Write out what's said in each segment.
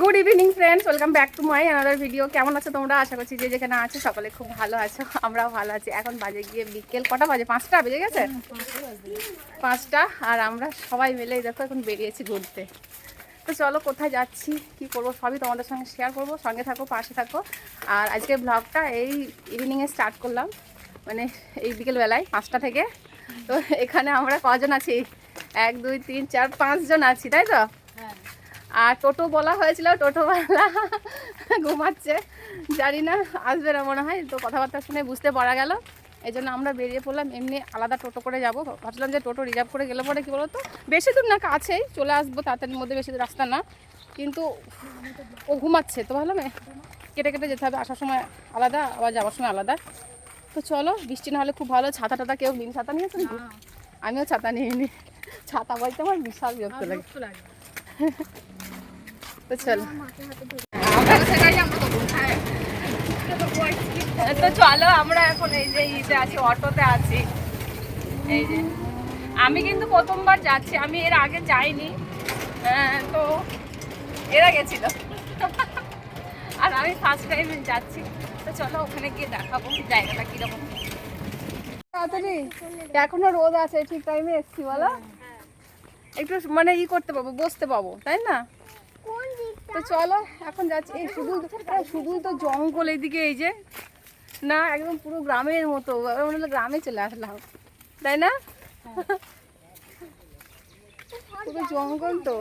Good evening friends welcome back to my another video কেমন আছো তোমরা? আশা করছি যে যেখানে আছো, সকলে খুব ভালো আছো, আমরাও ভালো আছি। এখন বাজে গিয়ে বিকেল কটা বাজে? পাঁচটা বেজে গেছে? পাঁচটা। আর আমরা সবাই মিলে দেখো, এখন বেরিয়েছি ঘুরতে। তো চলো, কোথায় যাচ্ছি, কি করব, সবই তোমাদের সঙ্গে শেয়ার করব। সঙ্গে থাকো, পাশে থাকো। আর আজকে ব্লগটা এই ইভিনিংয়ে স্টার্ট করলাম। মানে এই বিকেলবেলায়, পাঁচটা থেকে। তো এখানে আমরা কজন আছি? এক, দুই, তিন, চার, পাঁচজন আছি, তাই তো? আর টোটো বলা হয়েছিল টোটোওয়ালা ঘুমাচ্ছে। জানি না আসবে না মনে হয় তো কথাবার্তা শুনে বুঝতে পারা গেল। এই জন্য আমরা বেরিয়ে পড়লাম এমনি আলাদা টোটো করে যাব। ভাবছিলাম যে টোটো রিজার্ভ করে গেলে পরে কী বলতো? বেশি দূর না কাছেই চলে আসব তাড়াতাড়ির মধ্যে বেশি রাস্তা না। কিন্তু ও ঘুমাচ্ছে তো ভাবলাম কেটে কেটে যেতে হবে আসার সময় আলাদা আবার যাওয়ার সময় আলাদা। তো চলো বৃষ্টি না হলে খুব ভালো ছাতা টাতা কেউ নিন ছাতা নিয়েছো নাকি আমিও ছাতা নিয়ে নিই ছাতা বলতে আমার বিশাল বিরক্ত লাগে। তো চলো। তো চলো আমরা এখন এই যে ইতে আছি অটোতে আছি। এই যে। আমি কিন্তু প্রথমবার যাচ্ছি আমি এর আগে যাইনি। আহ, তো এরা গেছিল। আর আমি ফার্স্ট টাইম যাচ্ছি। তো চলো ওখানে গিয়ে দেখাবো জায়গাটা কীরকম। তাড়াতাড়ি। এখনও রোদ আছে ঠিক টাইমে এসছি বলো। একটু মানে ই করতে পাবো বসতে পাবো তাই না? তো চলো, এখন যাচ্ছি। এই শুধু শুধু তো জঙ্গল এইদিকে এই যে। না, একদম পুরো গ্রামের মতো। মনে গ্রামে চলে আসলাম। তাই না? পুরো জঙ্গল তো।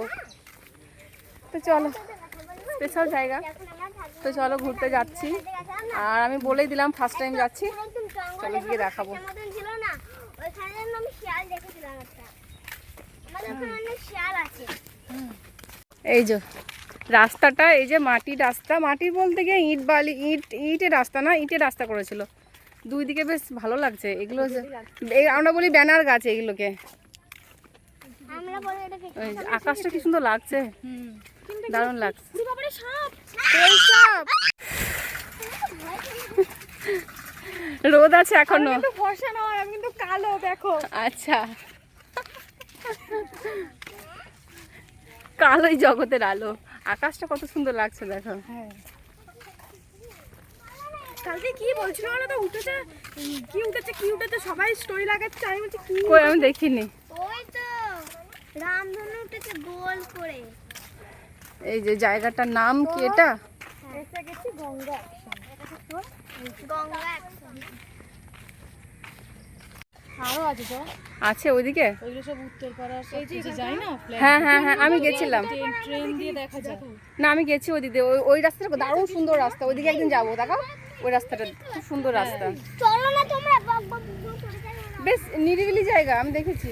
তো চলো স্পেশাল জায়গা। তো চলো ঘুরতে যাচ্ছি। আর আমি বলেই দিলাম ফার্স্ট টাইম যাচ্ছি। চলো গিয়ে দেখাবো। এই যে রাস্তাটা এই যে মাটির রাস্তা মাটির বলতে গিয়ে ইট বালি ইট ইটের রাস্তা না ইটের রাস্তা করেছিল। দুই দিকে বেশ ভালো লাগছে এগুলো আমরা বলি ব্যানার গাছ এগুলোকে। আকাশটা কি সুন্দর লাগছে। দারুণ লাগছে? রোদ আছে এখনও? ফর্সা নয় আমি কিন্তু কালো দেখো। আচ্ছা। কালোই জগতের আলো। আকাশটা কত সুন্দর লাগছে দেখো। হ্যাঁ। কালকে কি বলছিল বলো তো? উঠেছে কি উঠেছে কি উঠেছে? সবাই স্টোরি লাগাচ্ছে। আমি বলছি কি কই আমি দেখিনি। ওই তো রামধনু উঠেছে গোল করে। এই যে জায়গাটার নাম কি এটা? এসে গেছি গঙ্গা গঙ্গা আরও আছে তো আছে ওইদিকে? ওইগুলো সব উত্তরপাড়া সব কিছু যায় না? হ্যাঁ হ্যাঁ হ্যাঁ আমি গেছিলাম। ট্রেন দিয়ে দেখা যায় না আমি গেছি ওইদিকে। ওই ওই রাস্তাটা দারুণ সুন্দর রাস্তা। ওইদিকে একদিন যাব দেখো ওই রাস্তাটা খুব সুন্দর রাস্তা। চলো না তোমরা বক বক বক করে যাও না। বেশ নিরিবিলি জায়গা আমি দেখেছি।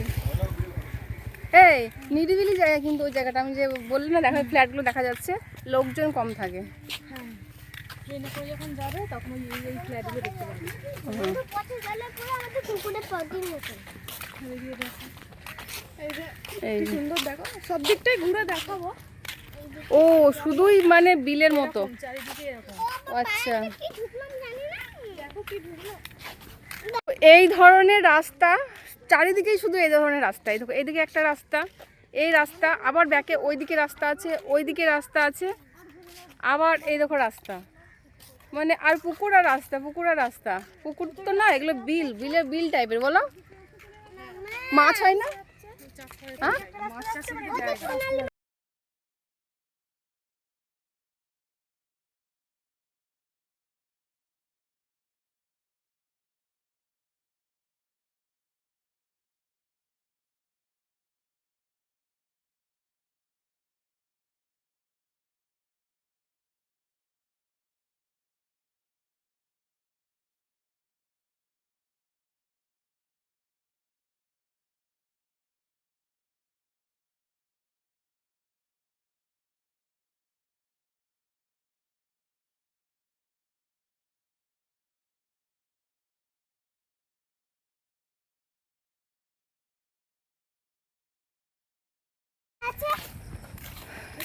এই নিরিবিলি জায়গা কিন্তু ওই জায়গাটা। আমি যে বললি না দেখো ফ্ল্যাটগুলো দেখা যাচ্ছে লোকজন কম থাকে। ট্রেনে করে যখন যাবে তখন ওই এই ফ্ল্যাটগুলো দেখতে পাবে। এই সুন্দর দেখো। সব দিকটাই ঘুরে দেখাবো। ও শুধুই মানে বিলের মতো। আচ্ছা। এই ধরনের রাস্তা চারিদিকেই শুধু এই ধরনের রাস্তা। এই দেখো এইদিকে একটা রাস্তা এই রাস্তা আবার ব্যাকে ওইদিকে রাস্তা আছে ওইদিকে রাস্তা আছে আবার এই দেখো রাস্তা। মানে আর পুকুর আর রাস্তা, পুকুর আর রাস্তা। পুকুর তো না, এগুলো বিল বিলে বিল টাইপের বলো। মাছ হয় না?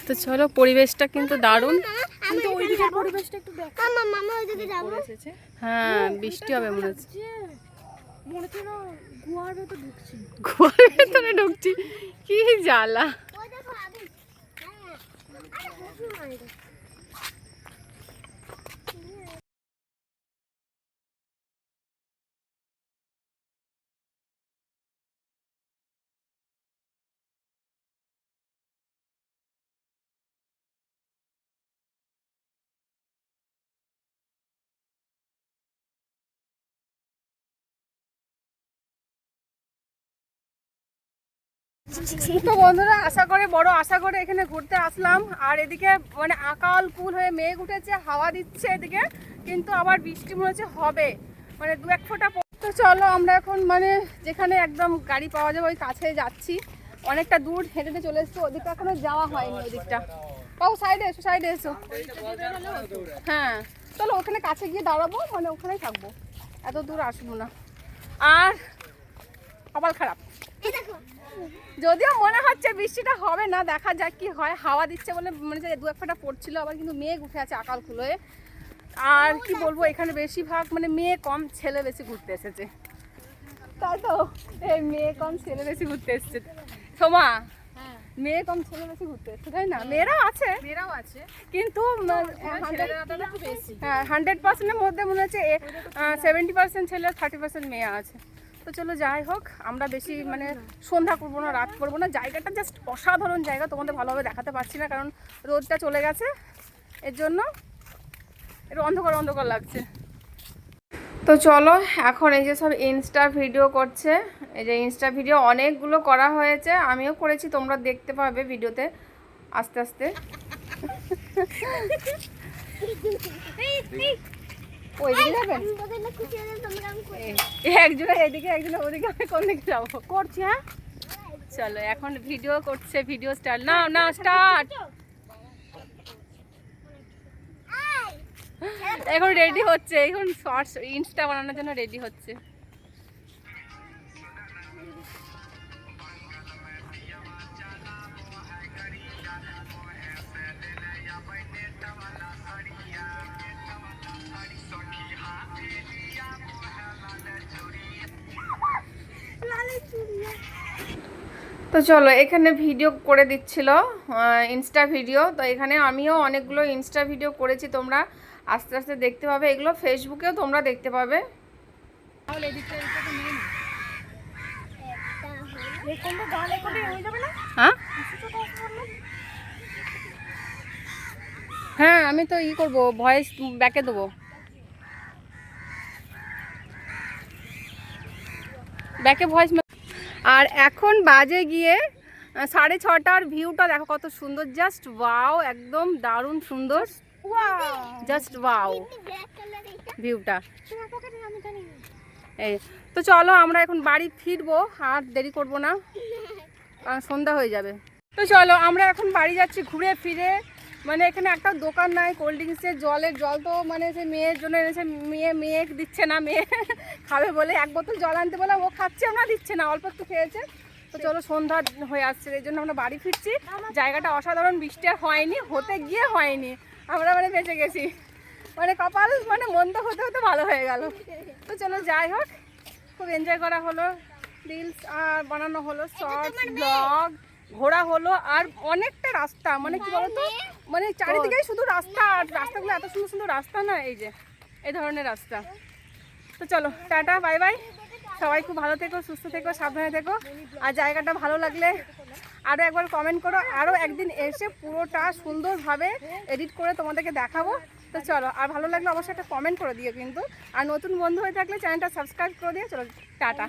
তো চলো পরিবেশটা কিন্তু দারুণ কিন্তু ওইদিকে পরিবেশটা একটু দেখ মামা মামা ওইদিকে যাব এসেছে হ্যাঁ বৃষ্টি হবে মনে হচ্ছে মনে ঘরের ভেতরে ঢুকছি কি জ্বালা তো বন্ধুরা, আশা করে, বড় আশা করে এখানে ঘুরতে আসলাম। আর এদিকে মানে আকাল কুল হয়ে মেঘ উঠেছে, হাওয়া দিচ্ছে এদিকে, কিন্তু আবার বৃষ্টি মনে হচ্ছে হবে। মানে দু এক ফোঁটা তো চলো, আমরা এখন মানে যেখানে একদম গাড়ি পাওয়া যাবে, ওই কাছে যাচ্ছি। অনেকটা দূর হেঁটে হেঁটে চলে এসছো ওদিকটা এখনও যাওয়া হয়নি ওদিকটা বাবু সাইডে এসো সাইডে এসো। হ্যাঁ চলো, ওখানে কাছে গিয়ে দাঁড়াবো মানে ওখানেই থাকব। এত দূর আসব না। আর কপাল খারাপ। যদিও মনে হচ্ছে বৃষ্টিটা হবে না দেখা যাক কি হয়। হাওয়া দিচ্ছে বলে মনে হচ্ছে দু এক ফোঁটা পড়ছিল আবার কিন্তু মেঘ উঠে আছে আকাল খুলোয়। আর কি বলব এখানে বেশিরভাগ মানে মেয়ে কম ছেলে বেশি ঘুরতে এসেছে। তাই তো এই মেয়ে কম ছেলে বেশি ঘুরতে এসেছে। সোমা হ্যাঁ। মেয়ে কম ছেলে বেশি ঘুরতে এসেছে তাই না? মেয়েরাও আছে। মেয়েরাও আছে। কিন্তু একটু হ্যাঁ হান্ড্রেড পার্সেন্টের মধ্যে মনে হচ্ছে সেভেন্টি পার্সেন্ট ছেলে থার্টি পার্সেন্ট মেয়ে আছে। তো চলো যাই হোক আমরা বেশি মানে সন্ধ্যা করব না রাত করব না। জায়গাটা জাস্ট অসাধারণ জায়গা তোমাদের ভালোভাবে দেখাতে পারছি না কারণ রোদটা চলে গেছে। এর জন্য একটু অন্ধকার অন্ধকার লাগছে। তো চলো এখন এই যে সব ইনস্টা ভিডিও করছে। এই যে ইনস্টা ভিডিও অনেকগুলো করা হয়েছে আমিও করেছি তোমরা দেখতে পাবে ভিডিওতে আস্তে আস্তে। ওই দিকে যাবেন একজনে এদিকে একজনে ওদিকে আমি কোন দিকে যাব? করছি হ্যাঁ? চলো এখন ভিডিও করছে ভিডিও স্টার্ট না না স্টার্ট এখন রেডি হচ্ছে এখন শর্টস ইনস্টা বানানোর জন্য রেডি হচ্ছে। তো চলো এখানে ভিডিও করে দিচ্ছিল ইনস্টা ভিডিও তো এখানে আমিও অনেকগুলো ইনস্টা ভিডিও করেছি তোমরা আস্তে আস্তে দেখতে পাবে। এগুলো ফেসবুকেও তোমরা দেখতে পাবে। হ্যাঁ হ্যাঁ? আমি তো ই করব ভয়েস ব্যাকে দেবো। ব্যাকে ভয়েস আর এখন বাজে গিয়ে সাড়ে ছটার ভিউটা দেখো কত সুন্দর জাস্ট ওয়াও একদম দারুণ সুন্দর। জাস্ট ওয়াও ভিউটা এই, তো চলো আমরা এখন বাড়ি ফিরবো, আর দেরি করব না সন্ধ্যা হয়ে যাবে। তো চলো আমরা এখন বাড়ি যাচ্ছি, ঘুরে ফিরে মানে এখানে একটা দোকান নাই কোল্ড ড্রিঙ্কসের জলের জল তো মানে সে মেয়ের জন্য এনেছে মেয়ে মেয়ে দিচ্ছে না মেয়ে খাবে বলে। এক বোতল জল আনতে বলে ও খাচ্ছে না দিচ্ছে না অল্প একটু খেয়েছে। তো চলো সন্ধ্যা হয়ে আসছে এই জন্য আমরা বাড়ি ফিরছি। জায়গাটা অসাধারণ বৃষ্টি হয়নি হতে গিয়ে হয়নি। আমরা মানে বেঁচে গেছি। মানে কপাল মানে মন্দ হতে হতে ভালো হয়ে গেল। তো চলো যাই হোক খুব এনজয় করা হলো। রিলস আর বানানো হলো শর্টস ব্লগ ঘোরা হলো আর অনেকটা রাস্তা মানে কি বলতো? মানে চারিদিকেই শুধু রাস্তা আর রাস্তাগুলো এত সুন্দর সুন্দর রাস্তা না এই যে এই ধরনের রাস্তা। তো চলো টাটা বাই বাই। সবাই খুব ভালো থেকো সুস্থ থেকো সাবধানে থেকো। আর জায়গাটা ভালো লাগলে আরও একবার কমেন্ট করো। আরও একদিন এসে পুরোটা সুন্দরভাবে এডিট করে তোমাদেরকে দেখাবো। তো চলো আর ভালো লাগলে অবশ্যই একটা কমেন্ট করে দিও কিন্তু। আর নতুন বন্ধু হয়ে থাকলে চ্যানেলটা সাবস্ক্রাইব করে দিও। চলো টাটা।